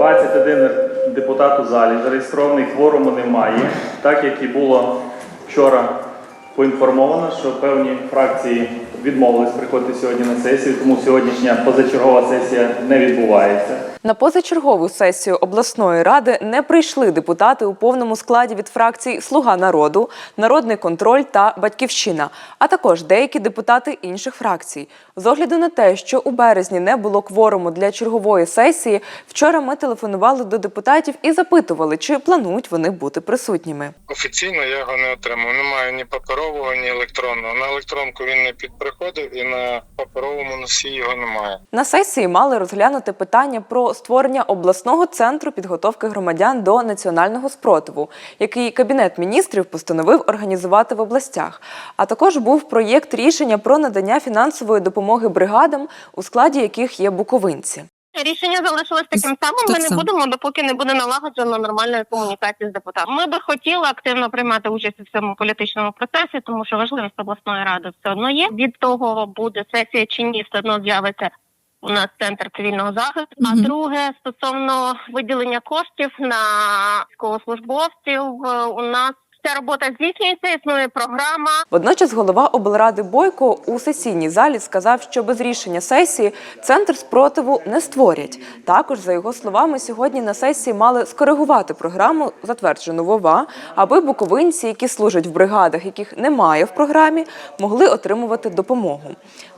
21 депутат у залі. Зареєстрований кворуму немає. Так як і було вчора поінформовано, що певні фракції відмовились приходити сьогодні на сесію, тому сьогоднішня позачергова сесія не відбувається. На позачергову сесію обласної ради не прийшли депутати у повному складі від фракцій Слуга народу, Народний контроль та Батьківщина, а також деякі депутати інших фракцій. З огляду на те, що у березні не було кворуму для чергової сесії, вчора ми телефонували до депутатів і запитували, чи планують вони бути присутніми. Офіційно я його не отримав. Немає ні паперового, ні електронного. На електронку він не підприходив, і на паперовому носії його немає. На сесії мали розглянути питання про створення обласного центру підготовки громадян до національного спротиву, який кабінет міністрів постановив організувати в областях. А також був проєкт рішення про надання фінансової допомоги бригадам, у складі яких є буковинці. Рішення залишилось таким самим. Ми Так не будемо, допоки не буде налагоджено нормальної комунікації з депутатом. Ми би хотіли активно приймати участь у цьому політичному процесі, тому що важливість обласної ради все одно є. Від того буде сесія чи ні, все одно з'явиться. У нас центр цивільного захисту. А друге стосовно виділення коштів на військовослужбовців, е, у нас ця робота здійснюється. Існує програма. Водночас голова облради Бойко у сесійній залі сказав, що без рішення сесії центр спротиву не створять. Також, за його словами, сьогодні на сесії мали скоригувати програму, затверджену ВОВА, аби буковинці, які служать в бригадах, яких немає в програмі, могли отримувати допомогу.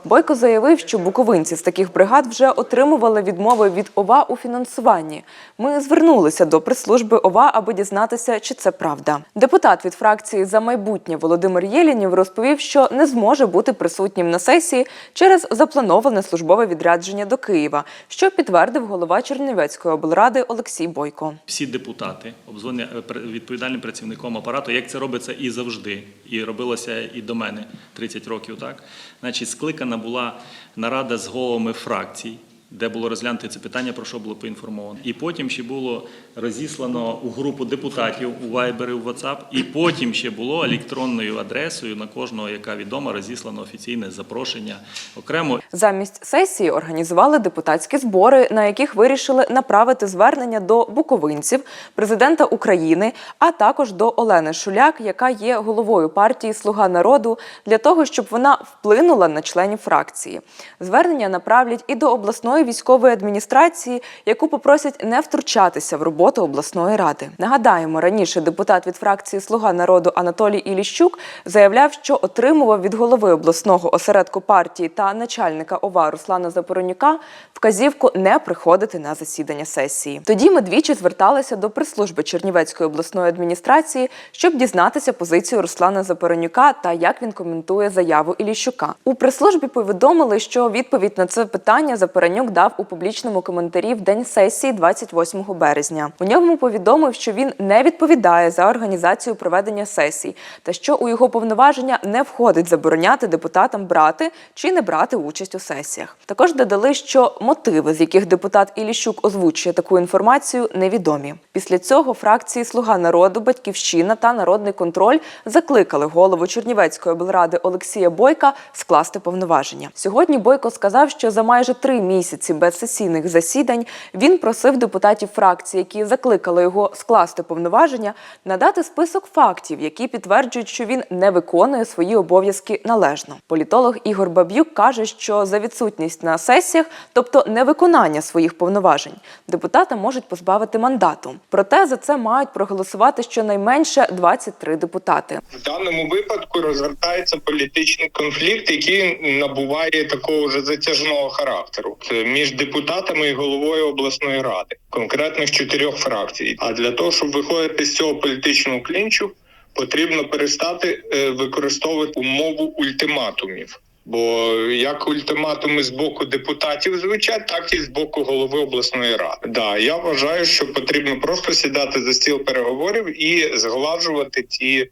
Бойко заявив, що буковинці з таких бригад вже отримували відмови від ОВА у фінансуванні. Ми звернулися до прес-служби ОВА, аби дізнатися, чи це правда. Депутат від фракції за майбутнє Володимир Єлінів розповів, що не зможе бути присутнім на сесії через заплановане службове відрядження до Києва, що підтвердив голова Чернівецької облради Олексій Бойко. Всі депутати обзвонені е, відповідальним працівником апарату, як це робиться і завжди, і робилося і до мене 30 років. Так, значить, скликана була нарада з головами фракцій. Де було розглянути це питання, про що було поінформовано. І потім ще було розіслано у групу депутатів у Viber і у WhatsApp, і потім ще було електронною адресою на кожного, яка відома, розіслано офіційне запрошення окремо. Замість сесії організували депутатські збори, на яких вирішили направити звернення до буковинців, президента України, а також до Олени Шуляк, яка є головою партії Слуга народу, для того, щоб вона вплинула на членів фракції. Звернення направлять і до обласної військової адміністрації, яку попросять не втручатися в роботу обласної ради. Нагадаємо, раніше депутат від фракції Слуга народу Анатолій Іліщук заявляв, що отримував від голови обласного осередку партії та начальника ОВА Руслана Запоронюка вказівку не приходити на засідання сесії. Тоді ми двічі зверталися до прес-служби Чернівецької обласної адміністрації, щоб дізнатися позицію Руслана Запоронюка та як він коментує заяву Іліщука. У прес-службі повідомили, що відповідь на це питання Запоронюк дав у публічному коментарі в день сесії 28 березня. У ньому повідомив, що він не відповідає за організацію проведення сесій та що у його повноваження не входить забороняти депутатам брати чи не брати участь у сесіях. Також додали, що мотиви, з яких депутат Іліщук озвучує таку інформацію, невідомі. Після цього фракції Слуга народу, Батьківщина та Народний контроль закликали голову Чернівецької облради Олексія Бойка скласти повноваження. Сьогодні Бойко сказав, що за майже три місяці без сесійних засідань він просив депутатів фракції, які закликали його скласти повноваження, надати список фактів, які підтверджують, що він не виконує свої обов'язки належно. Політолог Ігор Баб'юк каже, що за відсутність на сесіях, тобто невиконання своїх повноважень, депутата можуть позбавити мандату. Проте за це мають проголосувати щонайменше 23 депутати. В даному випадку розгортається політичний конфлікт, який набуває такого вже затяжного характеру Це між депутатами і головою обласної ради, конкретних чотирьох фракцій. А для того, щоб виходити з цього політичного клінчу, потрібно перестати е, використовувати умову ультиматумів. Бо як ультиматуми з боку депутатів звучать, так і з боку голови обласної ради. Да, я вважаю, що потрібно просто сідати за стіл переговорів і згладжувати ті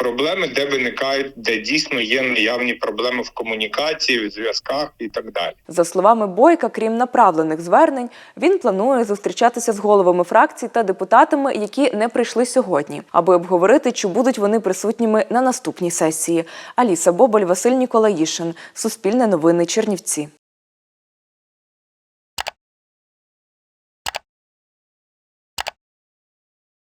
проблеми, де виникають, де дійсно є наявні проблеми в комунікації, в зв'язках і так далі. За словами Бойка, крім направлених звернень, він планує зустрічатися з головами фракцій та депутатами, які не прийшли сьогодні, аби обговорити, чи будуть вони присутніми на наступній сесії. Аліса Боболь, Василь Ніколаїшин, Суспільне новини, Чернівці.